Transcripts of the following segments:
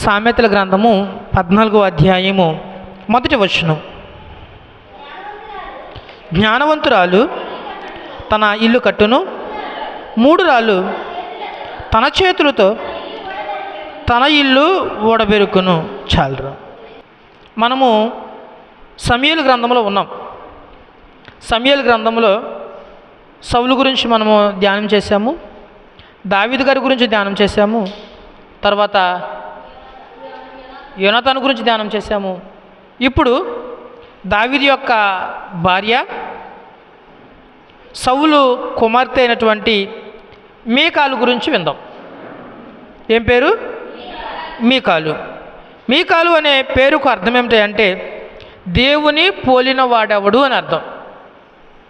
సామెతల గ్రంథము పద్నాలుగో అధ్యాయము మొదటి వచనం. జ్ఞానవంతురాలు తన ఇల్లు కట్టును మూడు రాళ్ళు తన చేతులతో తన ఇల్లు ఓడబెరుకును చాలరు. మనము సమయలు గ్రంథంలో ఉన్నాం. సమయలు గ్రంథంలో సౌలు గురించి మనము ధ్యానం చేశాము దావీదు గారి గురించి ధ్యానం చేశాము తర్వాత యోనతాను గురించి ధ్యానం చేశాము. ఇప్పుడు దావిది యొక్క భార్య సౌలు కుమార్తె అయినటువంటి మీకాలు గురించి విందాం. ఏం పేరు? మీకాలు. మీకాలు అనే పేరుకు అర్థం ఏమిటంటే దేవుని పోలిన వాడెవడు అని అర్థం.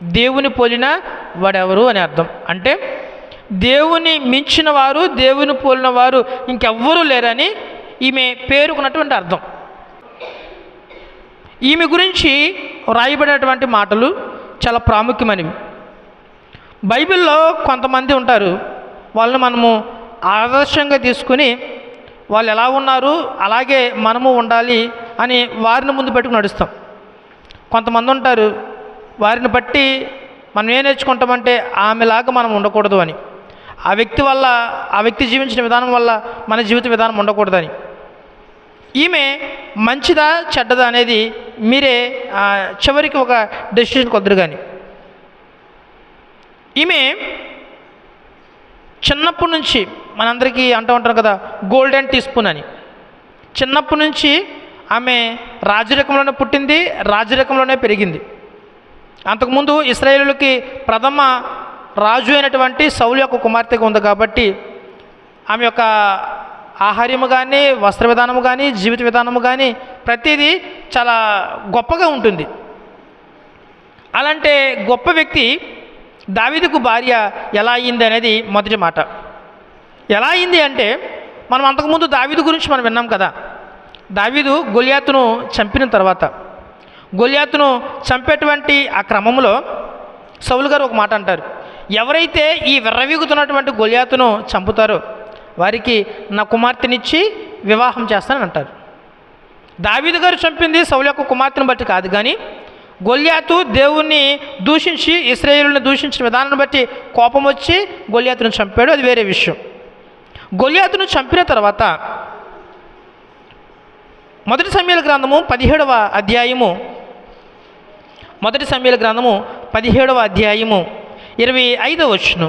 దేవుని పోలిన వాడెవరు అని అర్థం. అంటే దేవుని మించిన వారు దేవుని పోలిన వారు ఇంకెవ్వరూ లేరని ఈమె పేరుకున్నటువంటి అర్థం. ఈమె గురించి రాయబడినటువంటి మాటలు చాలా ప్రాముఖ్యమైనవి. బైబిల్లో కొంతమంది ఉంటారు వాళ్ళని మనము ఆదర్శంగా తీసుకుని వాళ్ళు ఎలా ఉన్నారు అలాగే మనము ఉండాలి అని వారిని ముందు పెట్టుకుని నడుస్తాం. కొంతమంది ఉంటారు వారిని బట్టి మనం ఏం నేర్చుకుంటామంటే ఆమెలాగా మనం ఉండకూడదు అని. ఆ వ్యక్తి వల్ల ఆ వ్యక్తి జీవించిన విధానం వల్ల మన జీవిత విధానం ఉండకూడదని. ఈమె మంచిదా చెడ్డదా అనేది మీరే చివరికి ఒక డెసిషన్ కొద్దరు కానీ ఈమె చిన్నప్పటి నుంచి మనందరికీ అంటూ ఉంటారు కదా గోల్డెన్ టీ స్పూన్ అని. చిన్నప్పటి నుంచి ఆమె రాజరికంలోనే పుట్టింది రాజరికంలోనే పెరిగింది. అంతకుముందు ఇస్రాయేలులకి ప్రథమ రాజు అయినటువంటి సౌలు యొక్క కుమార్తెగా ఉంది కాబట్టి ఆమె యొక్క ఆహార్యము కానీ వస్త్ర విధానము కానీ జీవిత విధానము కానీ ప్రతిదీ చాలా గొప్పగా ఉంటుంది. అలాంటి గొప్ప వ్యక్తి దావీదుకు భార్య ఎలా అయింది అనేది మొదటి మాట. ఎలా అయింది అంటే మనం అంతకుముందు దావీదు గురించి మనం విన్నాం కదా. దావీదు గొలియాతును చంపిన తర్వాత గొలియాతును చంపేటువంటి ఆ క్రమంలో సౌలు గారు ఒక మాట అంటారు. ఎవరైతే ఈ విర్రవీగుతున్నటువంటి గొలియాతును చంపుతారో వారికి నా కుమార్తెనిచ్చి వివాహం చేస్తానని అంటారు. దావీదు గారు చంపింది సౌలు యొక్క కుమార్తెను బట్టి కాదు కానీ గొల్యాతు దేవుణ్ణి దూషించి ఇస్రాయేలుని దూషించిన విధానాన్ని బట్టి కోపం వచ్చి గొల్యాతును చంపాడు. అది వేరే విషయం. గొల్యాతును చంపిన తర్వాత మొదటి సమయాల గ్రంథము పదిహేడవ అధ్యాయము మొదటి సమయాల గ్రంథము పదిహేడవ అధ్యాయము ఇరవై ఐదవ వచ్చును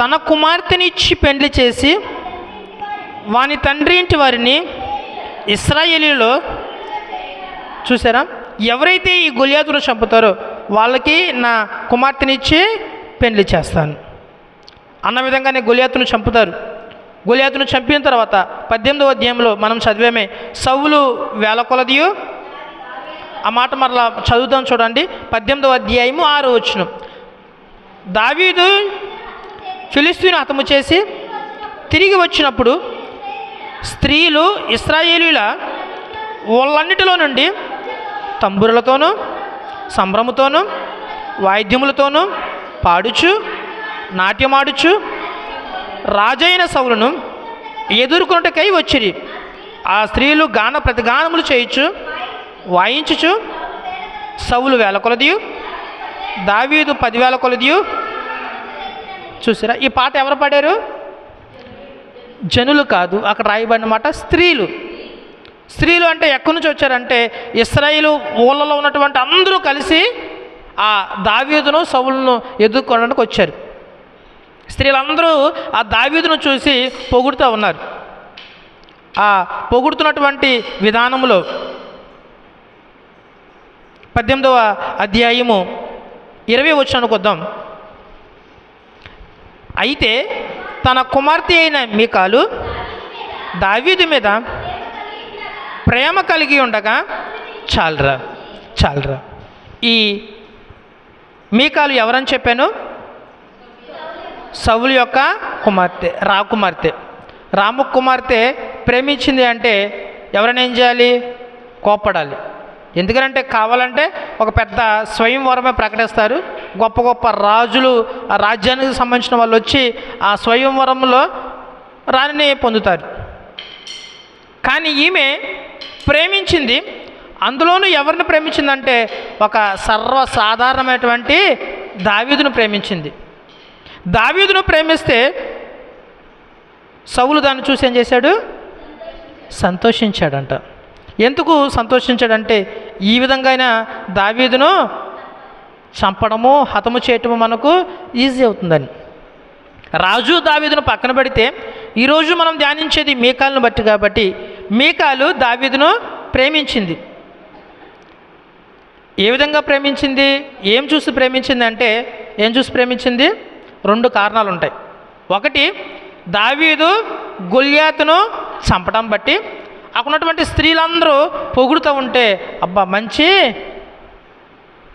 తన కుమార్తెనిచ్చి పెండ్లి చేసి వాని తండ్రి ఇంటి వారిని ఇస్రాయేలీలో చూసారా? ఎవరైతే ఈ గొలియాతును చంపుతారో వాళ్ళకి నా కుమార్తెనిచ్చి పెండ్లి చేస్తాను. అన్న విధంగానే గొలియాతును చంపుతారు. గొలియాతును చంపిన తర్వాత పద్దెనిమిదవ అధ్యాయంలో మనం చదివేమే సౌలు వేల కొలదియు? ఆ మాట మరలా చదువుదాం చూడండి. పద్దెనిమిదవ అధ్యాయము ఆరు వచ్చిన దావీదు ఫిలిస్తీన్ హతము చేసి తిరిగి వచ్చినప్పుడు స్త్రీలు ఇస్రాయేలీల వాళ్ళన్నిటిలో నుండి తంబురులతోనూ సంభ్రమతోనూ వాయిద్యములతోనూ పాడుచు నాట్యమాడుచు రాజైన సౌలును ఎదుర్కొనుటకై వచ్చిరి. ఆ స్త్రీలు గాన ప్రతిగానములు చేయుచు వాయించుచు సవులు వేల కొలదియు దావీదు పదివేల కొలదియు. చూసారా ఈ పాట ఎవరు పాడారు? జనులు కాదు అక్కడ రాయబడినమాట స్త్రీలు. స్త్రీలు అంటే ఎక్కడి నుంచి వచ్చారంటే ఇస్రాయిలు ఊళ్ళలో ఉన్నటువంటి అందరూ కలిసి ఆ దావీదును సవులను ఎదుర్కొనడానికి వచ్చారు. స్త్రీలందరూ ఆ దావీదును చూసి పొగుడుతూ ఉన్నారు. ఆ పొగుడుతున్నటువంటి విధానంలో పద్దెనిమిదవ అధ్యాయము ఇరవై వచ్చాను కొద్దాం అయితే తన కుమార్తె అయిన మీకాలు దావీదు మీద ప్రేమ కలిగి ఉండగా చాలరా చాలరా. ఈ మీకాలు ఎవరని చెప్పాను? సౌలు యొక్క కుమార్తె రాకుమార్తె. రాము కుమార్తె ప్రేమించింది అంటే ఎవరైనా ఏం చేయాలి? కోప్పడాలి. ఎందుకంటే కావాలంటే ఒక పెద్ద స్వయంవరమే ప్రకటిస్తారు. గొప్ప గొప్ప రాజులు ఆ రాజ్యానికి సంబంధించిన వాళ్ళు వచ్చి ఆ స్వయంవరంలో రాణిని పొందుతారు. కానీ ఈమె ప్రేమించింది. అందులోనూ ఎవరిని ప్రేమించిందంటే ఒక సర్వసాధారణమైనటువంటి దావీదును ప్రేమించింది. దావీదును ప్రేమిస్తే సౌలు దాన్ని చూసి ఏం చేశాడు? సంతోషించాడంట. ఎందుకు సంతోషించాడంటే ఈ విధంగా అయినా దావీదును చంపడము హతము చేయటము మనకు ఈజీ అవుతుందని. రాజు దావీదును పక్కన పెడితే ఈరోజు మనం ధ్యానించేది మీకాలను బట్టి కాబట్టి మీకాలు దావీదును ప్రేమించింది. ఏ విధంగా ప్రేమించింది? ఏం చూసి ప్రేమించింది అంటే ఏం చూసి ప్రేమించింది? రెండు కారణాలు ఉంటాయి ఒకటి దావీదు గొల్యాతును చంపడం బట్టి అక్కడున్నటువంటి స్త్రీలందరూ పొగుడుతూ ఉంటే అబ్బా మంచి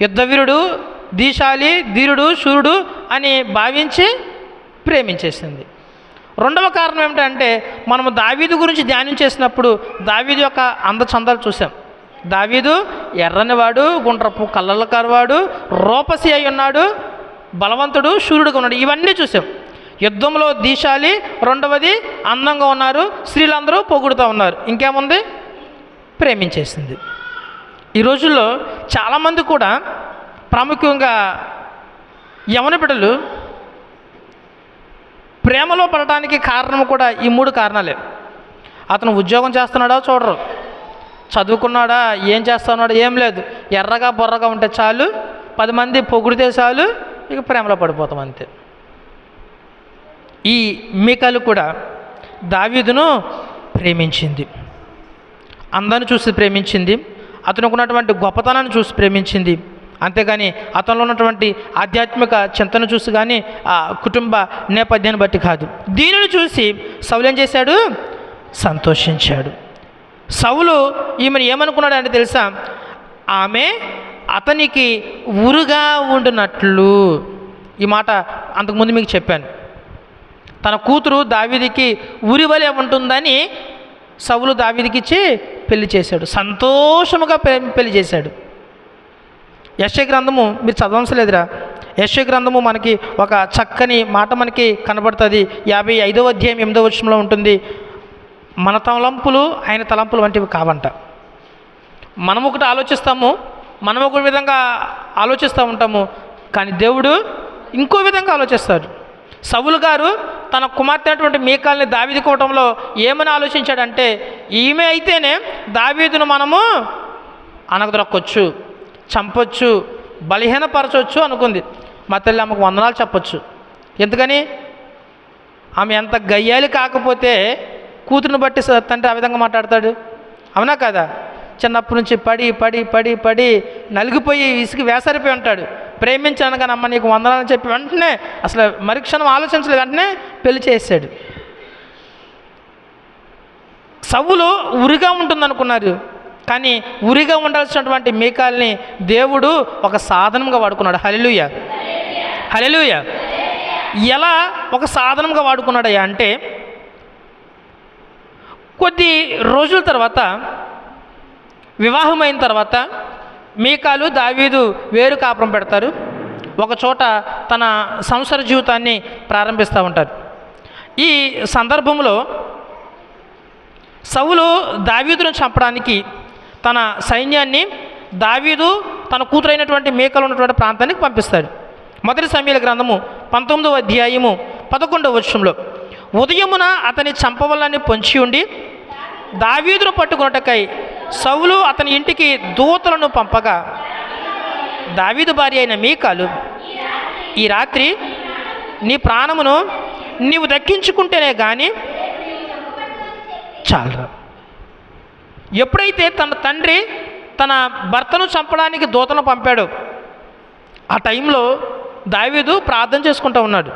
యుద్ధవీరుడు దీశాలి ధీరుడు శూరుడు అని భావించి ప్రేమించేసింది. రెండవ కారణం ఏమిటంటే మనము దావీదు గురించి ధ్యానం చేసినప్పుడు దావీదు యొక్క అందచందాలు చూసాం దావీదు ఎర్రనివాడు గుండ్రపు కళ్ళల కరవాడు రూపసి అయి ఉన్నాడు బలవంతుడు సూర్యుడుగా ఉన్నాడు. ఇవన్నీ చూసాం. యుద్ధంలో దీశాలి రెండవది అందంగా ఉన్నారు స్త్రీలందరూ పొగుడుతూ ఉన్నారు. ఇంకేముంది? ప్రేమించేసింది. ఈ రోజుల్లో చాలామంది కూడా ప్రాముఖ్యంగా యవన బిడ్డలు ప్రేమలో పడటానికి కారణం కూడా ఈ మూడు కారణాలే. అతను ఉద్యోగం చేస్తున్నాడా చూడరు. చదువుకున్నాడా ఏం చేస్తున్నాడా ఏం లేదు. ఎర్రగా బొర్రగా ఉంటే చాలు పది మంది పొగిడితే చాలు ఇక ప్రేమలో పడిపోతాం అంతే. ఈ మేకలు కూడా దావీదును ప్రేమించింది. అందాన్ని చూసి ప్రేమించింది. అతనికి ఉన్నటువంటి గొప్పతనాన్ని చూసి ప్రేమించింది. అంతేగాని అతనిలో ఉన్నటువంటి ఆధ్యాత్మిక చింతన చూసి కానీ ఆ కుటుంబ నేపథ్యాన్ని బట్టి కాదు. దీనిని చూసి సౌలు ఏం చేశాడు? సంతోషించాడు. సౌలు ఈమెను ఏమనుకున్నాడు అంటే తెలుసా? ఆమె అతనికి ఉరుగా ఉండునట్లు. ఈ మాట అంతకుముందు మీకు చెప్పాను. తన కూతురు దావీదికి ఉరివలే ఉంటుందని సవులు దావిదికి ఇచ్చి పెళ్ళి చేశాడు. సంతోషముగా పె- పెళ్ళి చేశాడు. యశ్య గ్రంథము మీరు చదవసలేదురా యశ్య గ్రంథము మనకి ఒక చక్కని మాట మనకి కనబడుతుంది. యాభై ఐదవ అధ్యాయం ఎనిమిదవ వచనంలో ఉంటుంది. మన తలంపులు ఆయన తలంపులు వంటివి కావంట. మనం ఒకటి ఆలోచిస్తాము మనం ఒక విధంగా ఆలోచిస్తూ ఉంటాము కానీ దేవుడు ఇంకో విధంగా ఆలోచిస్తాడు. సవులు గారు తన కుమార్తె అయినటువంటి మీకాల్ని దావీదుకోవటంలో ఏమని ఆలోచించాడంటే ఈమె అయితేనే దావీదును మనము అనగదొరక్కొచ్చు చంపొచ్చు బలహీనపరచవచ్చు అనుకుంది. మా తల్లి ఆమెకు వందనాలు చెప్పొచ్చు. ఎందుకని? ఆమె ఎంత గయ్యాలి కాకపోతే కూతురుని బట్టి తండ్రి ఆ విధంగా మాట్లాడతాడు. అవునా కదా? చిన్నప్పటి నుంచి పడి పడి పడి పడి నలిగిపోయి ఇసుకు వేసరిపోయి ఉంటాడు. ప్రేమించాను కానీ అమ్మ నీకు వందనాలని చెప్పి వెంటనే అసలు మరుక్షణం ఆలోచించలేదు. వెంటనే పెళ్ళి చేసాడు సవ్వులు ఉరిగా ఉంటుందనుకున్నారు కానీ ఉరిగా ఉండాల్సినటువంటి మీకాల్ని దేవుడు ఒక సాధనంగా వాడుకున్నాడు. హలిలుయ హలిలుయ ఎలా ఒక సాధనంగా వాడుకున్నాడయ్యా అంటే కొద్ది రోజుల తర్వాత వివాహమైన తర్వాత మీకాలు దావీదు వేరు కాపురం పెడతారు. ఒక చోట తన సంసార జీవితాన్ని ప్రారంభిస్తూ ఉంటారు. ఈ సందర్భంలో సవులు దావీదును చంపడానికి తన సైన్యాన్ని దావీదు తన కూతురైనటువంటి మేకలు ఉన్నటువంటి ప్రాంతానికి పంపిస్తాడు. మొదటి సమయాల గ్రంథము పంతొమ్మిదవ అధ్యాయము పదకొండవ వర్షంలో ఉదయమున అతని చంపవల్లని పొంచి ఉండి దావీదును పట్టుకున్నటకై సౌలు అతని ఇంటికి దూతలను పంపగా దావీదు భార్య అయిన మీకాలు ఈ రాత్రి నీ ప్రాణమును నీవు దక్కించుకుంటేనే కానీ చాలు ఎప్పుడైతే తన తండ్రి తన భర్తను చంపడానికి దూతను పంపాడు ఆ టైంలో దావీదు ప్రార్థన చేసుకుంటూ ఉన్నాడు.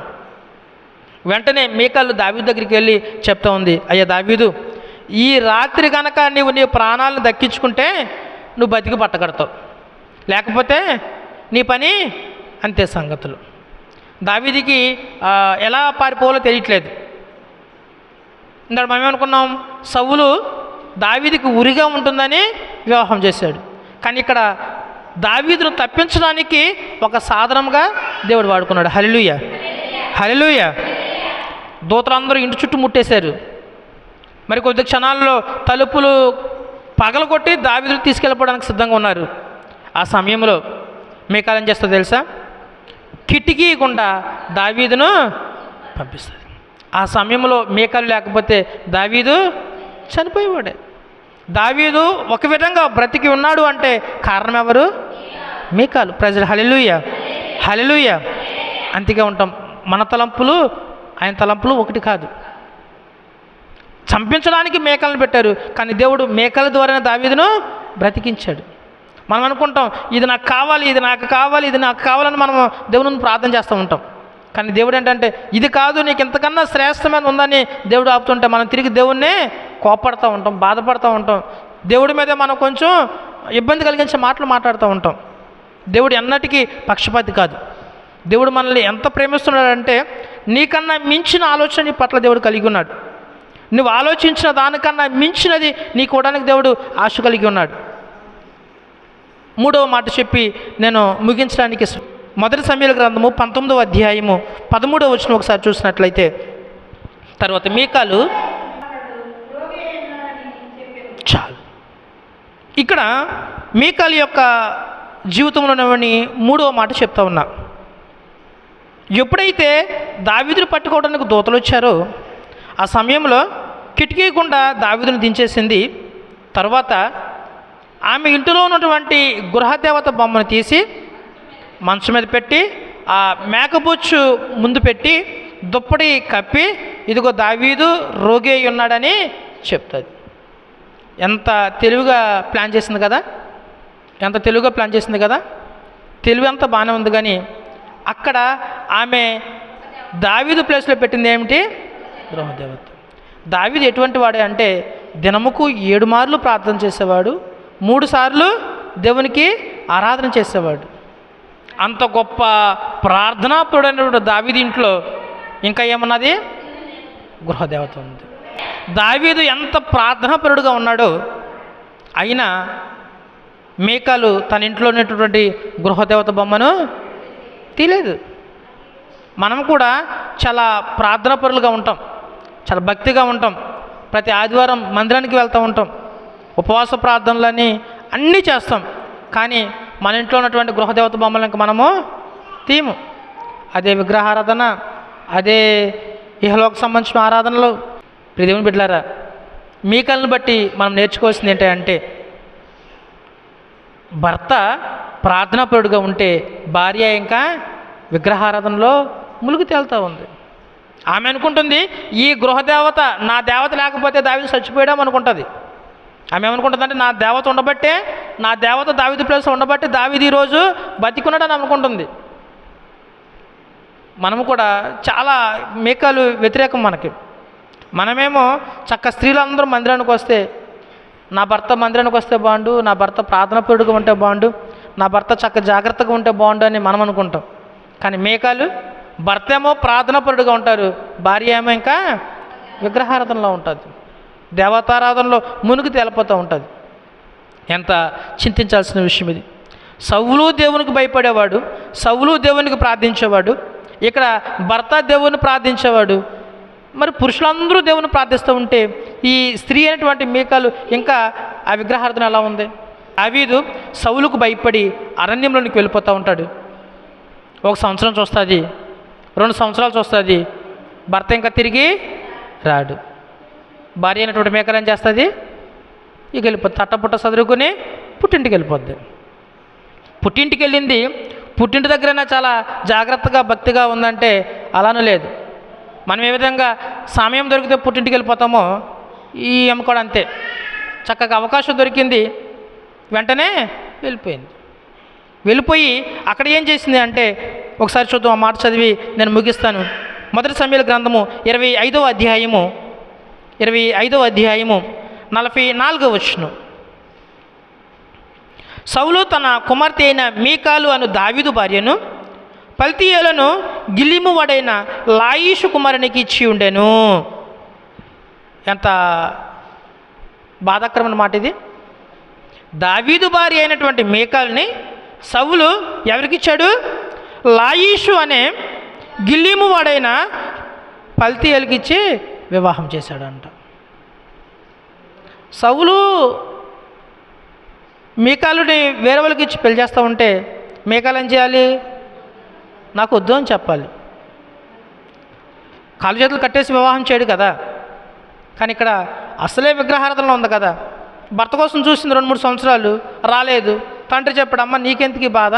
వెంటనే మీకాలు దావీదు దగ్గరికి వెళ్ళి చెప్తా ఉంది అయ్యా దావీదు ఈ రాత్రి కనుక నీవు నీ ప్రాణాలను దక్కించుకుంటే నువ్వు బతికి పట్టగడతావు లేకపోతే నీ పని అంతే సంగతులు. దావీదికి ఎలా పారిపోవాలో తెలియట్లేదు. ఇందాక మనం ఏమనుకున్నాం? సవ్వులు దావీదికి ఉరిగా ఉంటుందని వివాహం చేశాడు. కానీ ఇక్కడ దావీదును తప్పించడానికి ఒక సాధనంగా దేవుడు వాడుకున్నాడు. హలిలుయ హలిలుయ దూతలందరూ ఇంటి చుట్టూ ముట్టేశారు. మరి కొద్ది క్షణాల్లో తలుపులు పగలగొట్టి దావిదులు తీసుకెళ్ళిపోవడానికి సిద్ధంగా ఉన్నారు. ఆ సమయంలో మీకాలం చేస్తో తెలుసా? కిటికీ గుండా దావీదును పంపిస్తుంది. ఆ సమయంలో మేకలు లేకపోతే దావీదు చనిపోయేవాడే. దావీదు ఒక విధంగా బ్రతికి ఉన్నాడు అంటే కారణం ఎవరు? మీకాలు. ప్రజలు హలెలుయ హలెలుయ అంతగా ఉంటాం. మన తలంపులు ఆయన తలంపులు ఒకటి కాదు. చంపించడానికి మేకలను పెట్టారు. కానీ దేవుడు మేకల ద్వారానే దావీదును బ్రతికించాడు. మనం అనుకుంటాం ఇది నాకు కావాలి ఇది నాకు కావాలి ఇది నాకు కావాలని మనం దేవుని ప్రార్థన చేస్తూ ఉంటాం. కానీ దేవుడు ఏంటంటే ఇది కాదు నీకు ఇంతకన్నా శ్రేష్టమైన ఉందని దేవుడు ఆపుతుంటే మనం తిరిగి దేవుణ్ణే కోపడుతూ ఉంటాం బాధపడుతూ ఉంటాం. దేవుడి మీద మనం కొంచెం ఇబ్బంది కలిగించే మాటలు మాట్లాడుతూ ఉంటాం. దేవుడు ఎన్నటికీ పక్షపాతి కాదు. దేవుడు మనల్ని ఎంత ప్రేమిస్తున్నాడంటే నీకన్నా మించిన ఆలోచన నీ పట్ల దేవుడు కలిగి ఉన్నాడు. నువ్వు ఆలోచించిన దానికన్నా మించినది నీ కూడానికి దేవుడు ఆశ కలిగి ఉన్నాడు. మూడవ మాట చెప్పి నేను ముగించడానికి మొదటి సమయాల గ్రంథము పంతొమ్మిదవ అధ్యాయము పదమూడవ వచ్చిన ఒకసారి చూసినట్లయితే తర్వాత మీకాలు చాలు. ఇక్కడ మీకాలు యొక్క జీవితంలోని మూడవ మాట చెప్తా ఉన్నా. ఎప్పుడైతే దావిదులు పట్టుకోవడానికి దూతలు వచ్చారో ఆ సమయంలో కిటికీ గుండా దావిదును దించేసింది. తర్వాత ఆమె ఇంటిలో ఉన్నటువంటి గృహదేవత బొమ్మను తీసి మంచం మీద పెట్టి ఆ మేకపుచ్చు ముందు పెట్టి దుప్పటి కప్పి ఇదిగో దావీదు రోగి ఉన్నాడని చెప్తుంది. ఎంత తెలివిగా ప్లాన్ చేసింది కదా? ఎంత తెలివిగా ప్లాన్ చేసింది కదా? తెలివి అంతా బాగానే ఉంది కానీ అక్కడ ఆమె దావీదు ప్లేస్లో పెట్టింది ఏమిటి? గృహదేవత. దావిది ఎటువంటి వాడే అంటే దినముకు ఏడు మార్లు ప్రార్థన చేసేవాడు మూడు సార్లు దేవునికి ఆరాధన చేసేవాడు. అంత గొప్ప ప్రార్థనాపరుడైనటువంటి దావీదు ఇంట్లో ఇంకా ఏమన్నది? గృహదేవత ఉంది. దావీదు ఎంత ప్రార్థనాపరుడుగా ఉన్నాడో అయినా మేకాలు తన ఇంట్లో ఉన్నటువంటి గృహదేవత బొమ్మను తీలేదు మనం కూడా చాలా ప్రార్థనాపరులుగా ఉంటాం. చాలా భక్తిగా ఉంటాం. ప్రతి ఆదివారం మందిరానికి వెళ్తూ ఉంటాం. ఉపవాస ప్రార్థనలని అన్నీ చేస్తాం. కానీ మన ఇంట్లో ఉన్నటువంటి గృహదేవత బొమ్మలు మనము తీము అదే విగ్రహారాధన అదే ఇహలోకి సంబంధించిన ఆరాధనలు. ప్రియ దేవుని మీ మీకలను బట్టి మనం నేర్చుకోవాల్సింది ఏంటంటే భర్త ప్రార్థనాపరుడుగా ఉంటే భార్య ఇంకా విగ్రహారాధనలో ములుగు తేలుతూ ఉంది. ఆమె అనుకుంటుంది ఈ గృహదేవత నా దేవత లేకపోతే దావిది చచ్చిపోయాం అనుకుంటుంది. ఆమె ఏమనుకుంటుందంటే నా దేవత ఉండబట్టే నా దేవత దావిది ప్లేస్ ఉండబట్టి దావిది ఈరోజు బతికున్నాడని అనుకుంటుంది. మనము కూడా చాలా మేకాలు వ్యతిరేకం మనకి. మనమేమో చక్క స్త్రీలందరూ మందిరానికి వస్తే నా భర్త మందిరానికి వస్తే బాగుండు నా భర్త ప్రార్థనాపరుడుగా ఉంటే బాగుండు నా భర్త చక్క జాగ్రత్తగా ఉంటే బాగుండు అని మనం అనుకుంటాం. కానీ మేకాలు భర్త ఏమో ప్రార్థనాపరుడుగా ఉంటారు భార్య ఏమో ఇంకా విగ్రహారాధనలో ఉంటుంది. దేవతారాధనలో మునుగు తేలిపోతూ ఉంటుంది. ఎంత చింతించాల్సిన విషయం ఇది. సవులు దేవునికి భయపడేవాడు సవులు దేవునికి ప్రార్థించేవాడు ఇక్కడ భర్త దేవుని ప్రార్థించేవాడు మరి పురుషులందరూ దేవుని ప్రార్థిస్తూ ఉంటే ఈ స్త్రీ అయినటువంటి మేకలు ఇంకా ఆ విగ్రహార్థన ఎలా ఉంది? అవీదు సౌలుకు భయపడి అరణ్యంలోనికి వెళ్ళిపోతూ ఉంటాడు. ఒక సంవత్సరం చూస్తుంది రెండు సంవత్సరాలు చూస్తుంది. భర్త ఇంకా తిరిగి రాడు. భార్య అయినటువంటి మేకలు ఏం చేస్తుంది? ఇక వెళ్ళిపోద్ది తట్టపుట్ట చదువుకుని పుట్టింటికి వెళ్ళిపోద్ది. పుట్టింటికి వెళ్ళింది పుట్టింటి దగ్గరైనా చాలా జాగ్రత్తగా భక్తిగా ఉందంటే అలానూ లేదు. మనం ఏ విధంగా సమయం దొరికితే పుట్టింటికి వెళ్ళిపోతామో ఈ అమ్మ కూడా అంతే. చక్కగా అవకాశం దొరికింది వెంటనే వెళ్ళిపోయింది. వెళ్ళిపోయి అక్కడ ఏం చేసింది అంటే ఒకసారి చూద్దాం ఆ మాట చదివి నేను ముగిస్తాను. మొదటి సమయాల గ్రంథము ఇరవై ఐదవ అధ్యాయము ఇరవై ఐదవ అధ్యాయము నలభై నాలుగవ వచ్చును సౌలు తన కుమార్తె అయిన మీకాలు అను దావీదు భార్యను పల్తీయులను గిలిమువాడైన లాయిషు కుమారునికి ఇచ్చి ఉండెను. ఎంత బాధాకరమైన మాట ఇది. దావీదు భార్య అయినటువంటి మేకాల్ని సవులు ఎవరికిచ్చాడు? లాయీషు అనే గిల్లీము వాడైన పల్తీయలకిచ్చి వివాహం చేశాడంట. సవులు మీకాలుని వేరే వాళ్ళకి ఇచ్చి పెళ్ళి చేస్తూ ఉంటే మేకాలు ఏం చేయాలి? నాకు వద్దు అని చెప్పాలి. కాలు చేతులు కట్టేసి వివాహం చేయడు కదా. కానీ ఇక్కడ అసలే విగ్రహారాధనలో ఉంది కదా. భర్త కోసం చూసింది రెండు మూడు సంవత్సరాలు రాలేదు. తండ్రి చెప్పాడు అమ్మ నీకెందుకు బాధ?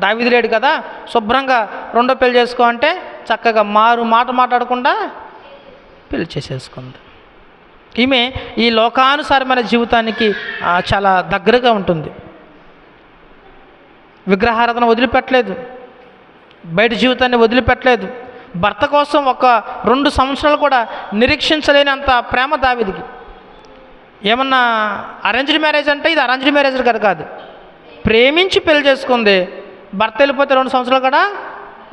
దావిది లేడు కదా శుభ్రంగా రెండో పెళ్ళి చేసుకో అంటే చక్కగా మారు మాట మాట్లాడకుండా పెళ్ళి చేసేసుకుంది. ఈమె ఈ లోకానుసారమైన జీవితానికి చాలా దగ్గరగా ఉంటుంది. విగ్రహారాధన వదిలిపెట్టలేదు. బయట జీవితాన్ని వదిలిపెట్టలేదు. భర్త కోసం ఒక రెండు సంవత్సరాలు కూడా నిరీక్షించలేనంత ప్రేమ దావిదికి. ఏమన్నా అరేంజ్డ్ మ్యారేజ్ అంటే ఇది అరేంజ్డ్ మ్యారేజ్ కదా కాదు. ప్రేమించి పెళ్ళి చేసుకుంది. భర్త వెళ్ళిపోతే రెండు సంవత్సరాలు కూడా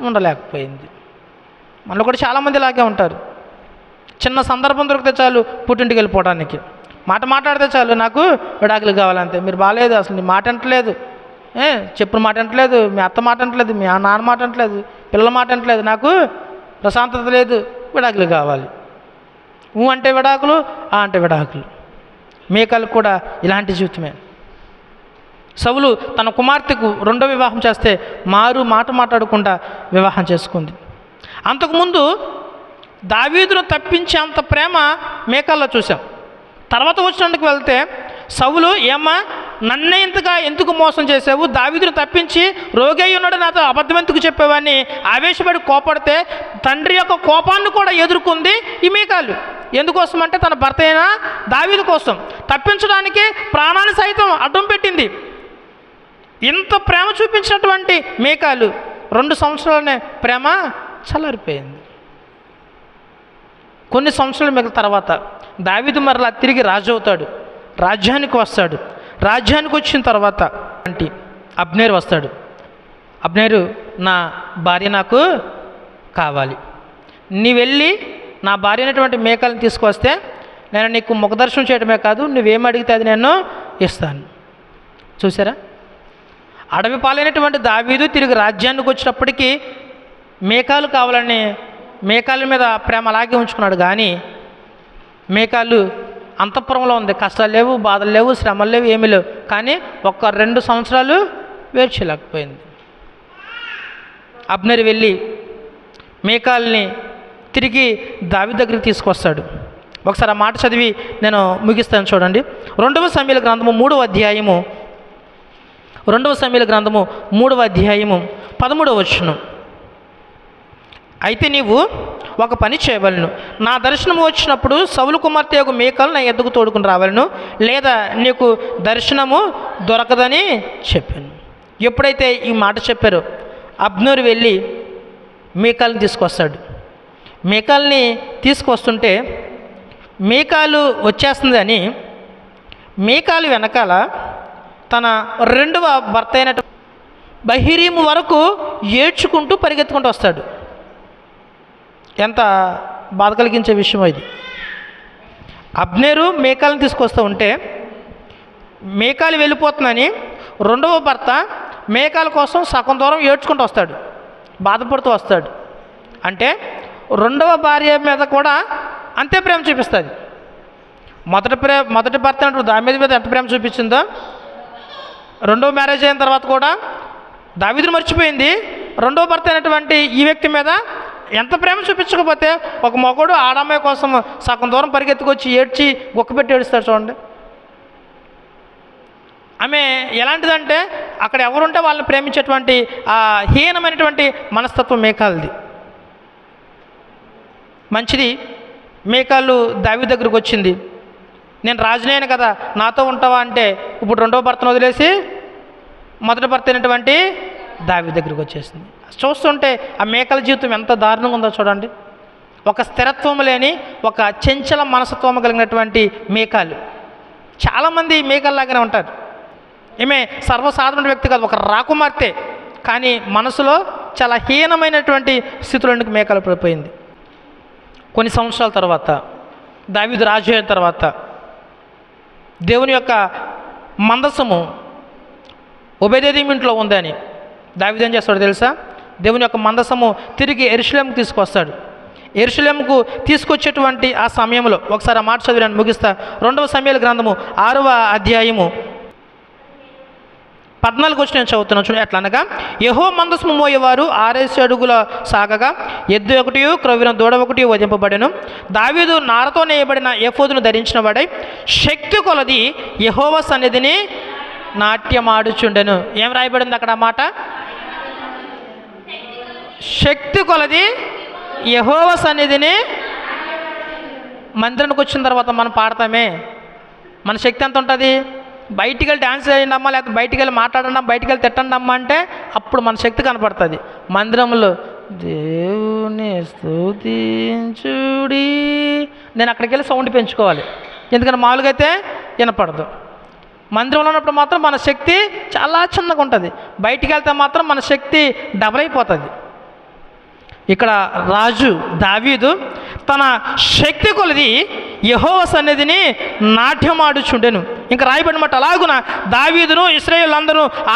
ఉండలేకపోయింది. మనలో కూడా చాలామంది ఇలాగే ఉంటారు. చిన్న సందర్భం దొరికితే చాలు పుట్టింటికి వెళ్ళిపోవడానికి. మాట మాట్లాడితే చాలు నాకు విడాకులు కావాలంతే మీరు బాగాలేదు అసలు నీ మాట అంటలేదు ఏ చెప్పిన మాట అంటలేదు మీ అత్త మాట అంటలేదు మీ నాన్న మాట అంటలేదు పిల్లల మాట అంటలేదు నాకు ప్రశాంతత లేదు విడాకులు కావాలి. ఊ అంటే విడాకులు ఆ అంటే విడాకులు. మేకలు కూడా ఇలాంటి జీవితమే. సవులు తన కుమార్తెకు రెండో వివాహం చేస్తే మారు మాట మాట్లాడకుండా వివాహం చేసుకుంది. అంతకుముందు దావీదును తప్పించేంత ప్రేమ మేకల్లో చూసాం తర్వాత వచ్చినందుకు వెళ్తే సవులు ఏమ్మా నన్నే ఇంతగా ఎందుకు మోసం చేసావు దావీదును తప్పించి రోగి ఉన్నాడు నాతో అబద్ధం ఎందుకు చెప్పేవాడిని ఆవేశపడి కోపడితే తండ్రి యొక్క కోపాన్ని కూడా ఎదుర్కొంది ఈ మేకాలు. ఎందుకోసం అంటే తన భర్త అయిన దావీదు కోసం తప్పించడానికి ప్రాణాన్ని సైతం అడ్డం పెట్టింది. ఇంత ప్రేమ చూపించినటువంటి మేకాలు రెండు సంవత్సరాలనే ప్రేమ చల్లారిపోయింది. కొన్ని సంవత్సరాల మిగిలిన తర్వాత దావిదు మరలా తిరిగి రాజు అవుతాడు రాజ్యానికి వస్తాడు. రాజ్యానికి వచ్చిన తర్వాత అంటే అబ్నేరు వస్తాడు. అబ్నేరు నా భార్య నాకు కావాలి. నీ వెళ్ళి నా భార్య అయినటువంటి మేకలను తీసుకొస్తే నేను నీకు ముఖదర్శనం చేయడమే కాదు నువ్వేం అడిగితే అది నేను ఇస్తాను. చూసారా? అడవి పాలైనటువంటి దావీదు తిరిగి రాజ్యానికి వచ్చినప్పటికీ మేకాలు కావాలని మేకాల మీద ప్రేమ అలాగే ఉంచుకున్నాడు. కానీ మేకాలు అంతఃపురంలో ఉంది. కష్టాలు లేవు బాధలు లేవు శ్రమలు లేవు ఏమీ లేవు. కానీ ఒక్క రెండు సంవత్సరాలు వేర్చలేకపోయింది అబ్నర్ వెళ్ళి మేకాల్ని తిరిగి దావి దగ్గరికి తీసుకొస్తాడు. ఒకసారి ఆ మాట చదివి నేను ముగిస్తాను చూడండి. రెండవ సమీల గ్రంథము మూడవ అధ్యాయము రెండవ సమీల గ్రంథము మూడవ అధ్యాయము పదమూడవ వచనం. అయితే నీవు ఒక పని చేయవలను. నా దర్శనం వచ్చినప్పుడు సౌలు కుమార్తె యొక్క మేకలు నా ఎద్దుకు తోడుకుని రావాలను లేదా నీకు దర్శనము దొరకదని చెప్పాను. ఎప్పుడైతే ఈ మాట చెప్పారో అబ్నూరు వెళ్ళి మేకాలను తీసుకొస్తాడు. మేకాల్ని తీసుకొస్తుంటే మేకాలు వచ్చేస్తుంది అని మేకాలు వెనకాల తన రెండవ భర్త అయినట్టు బహిరీము వరకు ఏడ్చుకుంటూ పరిగెత్తుకుంటూ వస్తాడు. ఎంత బాధ కలిగించే విషయం ఇది. అబ్నేరు మేకాలను తీసుకొస్తూ ఉంటే మేకాలు వెళ్ళిపోతుందని రెండవ భర్త మేకాల కోసం సగం దూరం ఏడ్చుకుంటూ వస్తాడు. బాధపడుతూ వస్తాడు. అంటే రెండవ భార్య మీద కూడా అంతే ప్రేమ చూపిస్తుంది. మొదటి ప్రే మొదటి భర్త అంటే దాని మీద మీద ఎంత ప్రేమ చూపించిందో రెండో మ్యారేజ్ అయిన తర్వాత కూడా దావిదును మర్చిపోయింది. రెండవ భర్త అయినటువంటి ఈ వ్యక్తి మీద ఎంత ప్రేమ చూపించకపోతే ఒక మగోడు ఆడమ్మాయి కోసం సగం దూరం పరిగెత్తుకొచ్చి ఏడ్చి గుక్కపెట్టి ఏడుస్తాడు చూడండి. ఆమె ఎలాంటిదంటే అక్కడ ఎవరుంటే వాళ్ళని ప్రేమించేటువంటి ఆ హీనమైనటువంటి మనస్తత్వం మేకాలది. మంచిది. మేకాలు దావి దగ్గరకు వచ్చింది. నేను రాజునేను కదా నాతో ఉంటావా అంటే ఇప్పుడు రెండో భర్తను వదిలేసి మొదటి భర్త అయినటువంటి దావి దగ్గరికి వచ్చేసింది. చూస్తుంటే ఆ మేకల జీవితం ఎంత దారుణంగా ఉందో చూడండి. ఒక స్థిరత్వం లేని ఒక చెంచల మనసత్వం కలిగినటువంటి మేకాలు. చాలామంది మేకల్లాగానే ఉంటారు. ఈమె సర్వసాధారణ వ్యక్తి కాదు ఒక రాకుమార్తె. కానీ మనసులో చాలా హీనమైనటువంటి స్థితిలోనికి మేకలు పడిపోయింది? కొన్ని సంవత్సరాల తర్వాత దావీదు రాజు అయిన తర్వాత దేవుని యొక్క మందసము ఉభయదేదీం ఇంట్లో ఉందని దావిదేం ఏం చేస్తాడు తెలుసా? దేవుని యొక్క మందసము తిరిగి ఎరుషులేంకి తీసుకొస్తాడు. ఎరుశలేంకు తీసుకొచ్చేటువంటి ఆ సమయంలో ఒకసారి ఆ మాట చదివి ముగిస్తా. రెండవ సమయాల గ్రంథము ఆరవ అధ్యాయము పద్నాలుగు వచ్చి నేను చదువుతున్నాను చూడండి ఎట్లా అనగా యహో మందస్ము మోయేవారు ఆరేసి అడుగుల సాగగా ఎద్దు ఒకటి క్రొవ్విన దూడ ఒకటి వధింపబడెను. దావీదు నారతో నేయబడిన ఎఫోదును ధరించిన వాడై శక్తి కొలది యహోవ సన్నిధిని నాట్యమాడుచుండెను. ఏం రాయబడింది అక్కడ మాట? శక్తి కొలది యహోవ సన్నిధిని మందిరానికి వచ్చిన తర్వాత మనం పాడతామే. మన శక్తి ఎంత ఉంటుంది? బయటికి వెళ్ళి డ్యాన్స్ చేయండి అమ్మా లేకపోతే బయటికి వెళ్ళి మాట్లాడండి బయటికి వెళ్ళి తిట్టండి అమ్మా అంటే అప్పుడు మన శక్తి కనపడుతుంది. మందిరంలో దేవుని స్థుతించుడి నేను అక్కడికి వెళ్ళి సౌండ్ పెంచుకోవాలి. ఎందుకంటే మామూలుగా అయితే వినపడదు. మందిరంలో ఉన్నప్పుడు మాత్రం మన శక్తి చాలా చిన్నగా ఉంటుంది. బయటికి వెళ్తే మాత్రం మన శక్తి డబల్ అయిపోతుంది. ఇక్కడ రాజు దావీదు తన శక్తి కొలది యహోవ సన్నిధిని నాట్యమాడుచుండెను. ఇంకా రాయబడినమాట అలాగున దావీదును ఇస్రాయేల్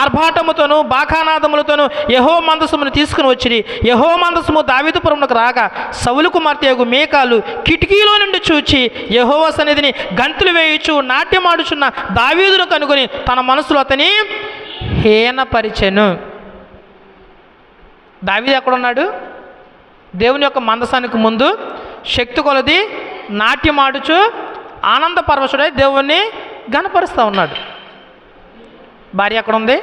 ఆర్భాటముతోను బాఖానాదములతోను యహో మందసమును తీసుకుని వచ్చిరి. యహో మందసము దావీదుపురమునకు రాగా సవులు కుమార్తెగు మేకాలు కిటికీలో నుండి చూచి యహోవ సన్నిధిని గంతులు వేయుచు నాట్యమాడుచున్న దావీదును కనుగొని తన మనసులో అతని హీనపరిచెను. దావీదు ఎక్కడున్నాడు? దేవుని యొక్క మందసానికి ముందు శక్తి కొలది నాట్యమాడుచు ఆనంద పరవశుడై దేవుణ్ణి గనపరుస్తూ ఉన్నాడు. భార్య ఎక్కడ ఉంది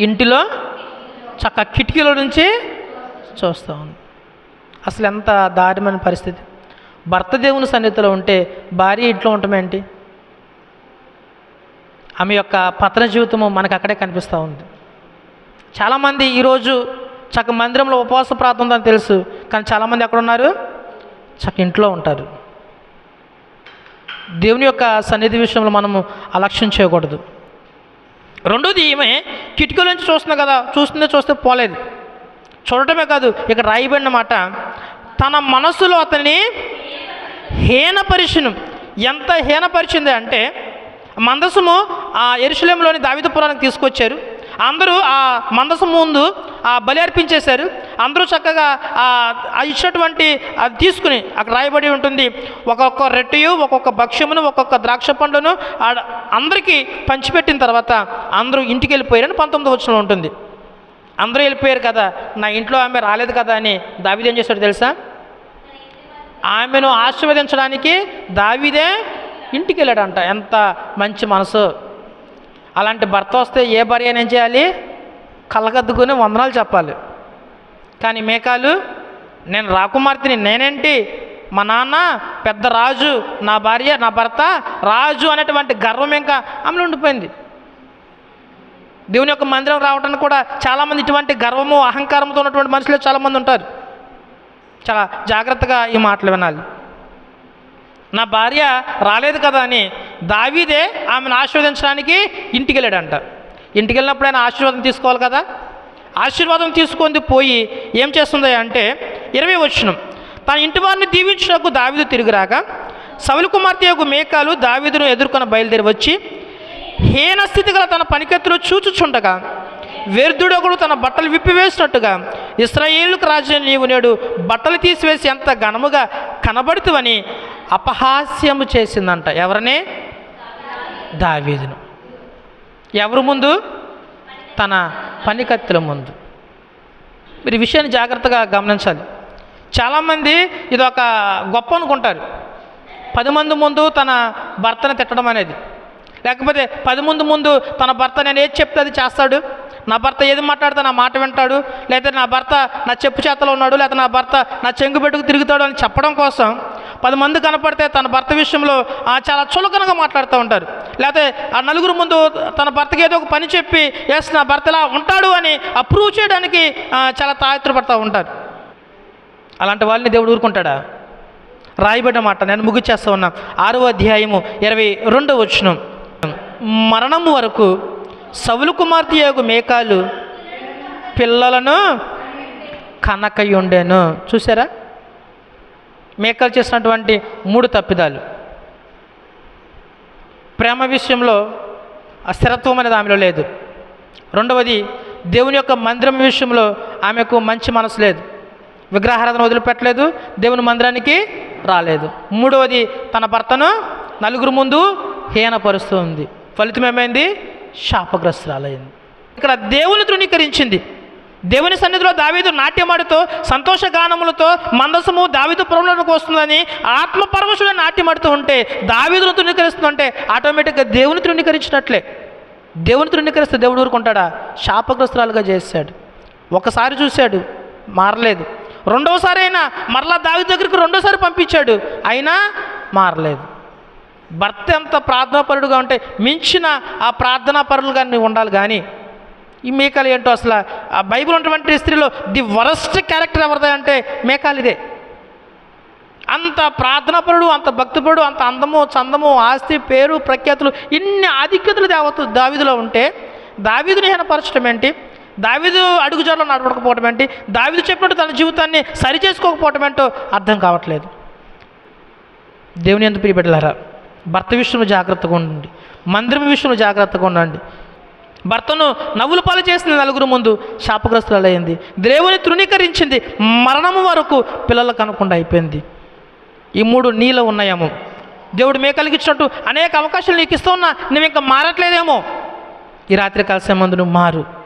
ఇంటిలో చక్క కిటికీలో నుంచి చూస్తూ ఉంది. అసలు ఎంత దారుణమైన పరిస్థితి. భర్త దేవుని సన్నిధిలో ఉంటే భార్య ఇంట్లో ఉండటమేంటి ఆమె యొక్క పతన జీవితము మనకు అక్కడే కనిపిస్తూ ఉంది. చాలామంది ఈరోజు చక్క మందిరంలో ఉపవాస ప్రార్థన ఉందని తెలుసు కానీ చాలామంది ఎక్కడ ఉన్నారు చక్క ఇంట్లో ఉంటారు. దేవుని యొక్క సన్నిధి విషయంలో మనము అలక్ష్యం చేయకూడదు. రెండోది ఈమె కిటికీల నుంచి చూస్తుంది కదా చూస్తుందే చూస్తే పోలేదు. చూడటమే కాదు ఇక్కడ రాయబడిన మాట తన మనసులో అతని హీనపరిచను. ఎంత హీనపరిచింది అంటే మందసము ఆ ఎరుశలేంలోని దావిదపురానికి తీసుకొచ్చారు. అందరూ ఆ మందసం ముందు ఆ బలి అర్పించేశారు. అందరూ చక్కగా ఆ ఇచ్చినటువంటి అది తీసుకుని అక్కడ రాయబడి ఉంటుంది. ఒక్కొక్క రెట్టయు ఒక్కొక్క భక్ష్యమును ఒక్కొక్క ద్రాక్ష పండును ఆడ అందరికీ పంచిపెట్టిన తర్వాత అందరూ ఇంటికి వెళ్ళిపోయారని పంతొమ్మిది వచ్చిన ఉంటుంది. అందరూ వెళ్ళిపోయారు కదా నా ఇంట్లో ఆమె రాలేదు కదా అని దావిదేం చేశాడు తెలుసా? ఆమెను ఆశీర్వదించడానికి దావిదే ఇంటికి వెళ్ళాడంట. ఎంత మంచి మనసు. అలాంటి భర్త వస్తే ఏ భార్య ఏం చేయాలి? కళ్ళగద్దుకుని వందనాలు చెప్పాలి. కానీ మేకాలు నేను రాకుమార్తెని నేనేంటి? మా నాన్న పెద్ద రాజు నా భార్య నా భర్త రాజు అనేటువంటి గర్వం ఇంకా ఆమెలో ఉండిపోయింది. దేవుని యొక్క మందిరం రావడానికి కూడా చాలామంది ఇటువంటి గర్వము అహంకారంతో ఉన్నటువంటి మనుషులు చాలామంది ఉంటారు. చాలా జాగ్రత్తగా ఈ మాటలు వినాలి. నా భార్య రాలేదు కదా అని దావీదే ఆమెను ఆశీర్వదించడానికి ఇంటికి వెళ్ళాడంట ఇంటికి వెళ్ళినప్పుడు ఆయన ఆశీర్వాదం తీసుకోవాలి కదా? ఆశీర్వాదం తీసుకొని పోయి ఏం చేస్తుంది అంటే ఇరవై వచ్చినం తన ఇంటి వారిని దీవించినకు దావీదు తిరిగి రాగా సవులు కుమార్తె యొక్క మేకాలు దావీదును ఎదుర్కొని బయలుదేరి వచ్చి హీన స్థితి గల తన పనికెత్తులు చూచుచుండగా వ్యర్థుడొకడు తన బట్టలు విప్పివేసినట్టుగా ఇస్రాయేలుకు రాజు నీవు నేడు బట్టలు తీసివేసి ఎంత ఘనముగా కనబడుతువని అపహాస్యము చేసిందంట. ఎవరనే? దావీదును. ఎవరు ముందు? తన పనికత్తుల ముందు. మీరు విషయాన్ని జాగ్రత్తగా గమనించాలి. చాలామంది ఇది ఒక గొప్ప అనుకుంటారు. పది మంది ముందు తన భర్తను తిట్టడం అనేది. లేకపోతే పది మంది ముందు తన భర్త నేను ఏది చెప్తే అది చేస్తాడు? నా భర్త ఏది మాట్లాడితే నా మాట వింటాడు లేదా నా భర్త నా చెప్పు చేతలో ఉన్నాడు లేదా నా భర్త నా చెంగు పెట్టుకు తిరుగుతాడు అని చెప్పడం కోసం పది మంది కనపడితే తన భర్త విషయంలో చాలా చులకనగా మాట్లాడుతూ ఉంటారు. లేకపోతే ఆ నలుగురు ముందు తన భర్తకి ఏదో ఒక పని చెప్పి ఎస్ నా భర్త ఇలా ఉంటాడు అని అప్రూవ్ చేయడానికి చాలా తాయత్రపడుతూ ఉంటారు. అలాంటి వాళ్ళని దేవుడు ఊరుకుంటాడా? రాయబడ్డ మాట నేను ముగిచేస్తూ ఉన్నా ఆరో అధ్యాయము ఇరవై రెండో వచ్చిన మరణము వరకు సవులు కుమార్తె యొక్క మేకాలు పిల్లలను కనకయుండెను. చూసారా మేకలు చేసినటువంటి మూడు తప్పిదాలు. ప్రేమ విషయంలో స్థిరత్వం అనేది ఆమెలో లేదు. రెండవది దేవుని యొక్క మందిరం విషయంలో ఆమెకు మంచి మనసు లేదు. విగ్రహారాధన వదిలిపెట్టలేదు దేవుని మందిరానికి రాలేదు. మూడవది తన భర్తను నలుగురు ముందు హీనపరుస్తుంది. ఫలితం ఏమైంది? శాపగ్రస్తురాలైంది. ఇక్కడ దేవుని తృణీకరించింది. దేవుని సన్నిధిలో దావీదు నాట్యమాడుతూ సంతోషగానములతో మందసము దావీదు పురంలోకి వస్తుందని ఆత్మపరమశుడు నాట్యమాడుతూ ఉంటే దావీదును తృణీకరిస్తుందంటే ఆటోమేటిక్గా దేవుని తృణీకరించినట్లే. దేవుని తృణీకరిస్తే దేవుడు ఊరుకుంటాడా? శాపగ్రస్తురాలుగా చేశాడు. ఒకసారి చూశాడు మారలేదు. రెండోసారి అయినా మరలా దావి దగ్గరికి రెండోసారి పంపించాడు అయినా మారలేదు. భర్త ఎంత ప్రార్థనాపరుడుగా ఉంటే మించిన ఆ ప్రార్థనాపరులుగా నువ్వు ఉండాలి కానీ ఈ మేకాలు ఏంటో అసలు? ఆ బైబిల్ ఉన్నటువంటి స్త్రీలో ది వరస్ట్ క్యారెక్టర్ ఎవరిదే అంటే మేకాలు ఇదే. అంత ప్రార్థనాపరుడు అంత భక్తిపరుడు అంత అందము చందము ఆస్తి పేరు ప్రఖ్యాతులు ఇన్ని ఆధిక్యతలు దేవత దావిదిలో ఉంటే దావీదుని హీనపరచడం ఏంటి? దావిదు అడుగుజాడలో నడవకపోవటం ఏంటి? దావిదు చెప్పినట్టు తన జీవితాన్ని సరి చేసుకోకపోవటం ఏంటో అర్థం కావట్లేదు. దేవుని ఎందుకు ప్రియబెట్టలారా భర్త విషయంలో జాగ్రత్తగా ఉండండి. మందిరం విషయంలో జాగ్రత్తగా ఉండండి. భర్తను నవ్వుల పాలు చేసింది నలుగురు ముందు శాపగ్రస్తులైంది దేవుని తృణీకరించింది మరణము వరకు పిల్లలకు అనుకుండా అయిపోయింది. ఈ మూడు నీలో ఉన్నాయేమో. దేవుడు మే కలిగించినట్టు అనేక అవకాశాలు నీకు ఇస్తూ ఉన్నా నువ్వు ఇంకా మారట్లేదేమో. ఈ రాత్రి కలిసే ముందు నువ్వు మారు.